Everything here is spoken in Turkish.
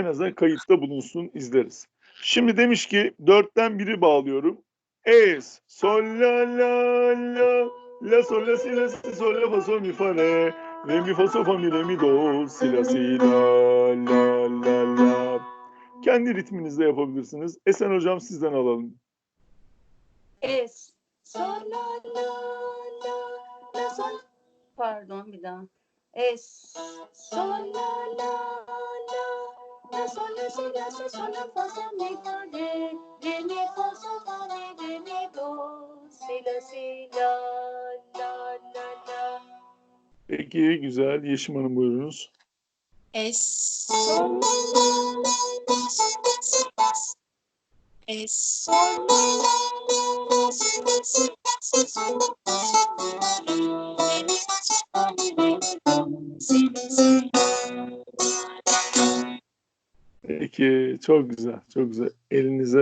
en azından kayıtta bulunsun izleriz. Şimdi demiş ki dörtten biri bağlıyorum. Es, sol, la, la, la, la, sol, la, si, la, si, sol, la, fa, sol, mi, fa, re, re, mi, fa, sol, fa, mi, re, mi, do, si, la, si, la, la, la, la. Kendi ritminizde yapabilirsiniz. Esen hocam sizden alalım. Es. Sol la la la la sol. Pardon bir daha. Es. Sol la la sol la si la si sol la fa sol mi fa re mi fa sol fa mi do si la si la la la la. Peki güzel. Yeşim Hanım buyurunuz. Es. Es. Peki çok güzel. Çok güzel. Elinize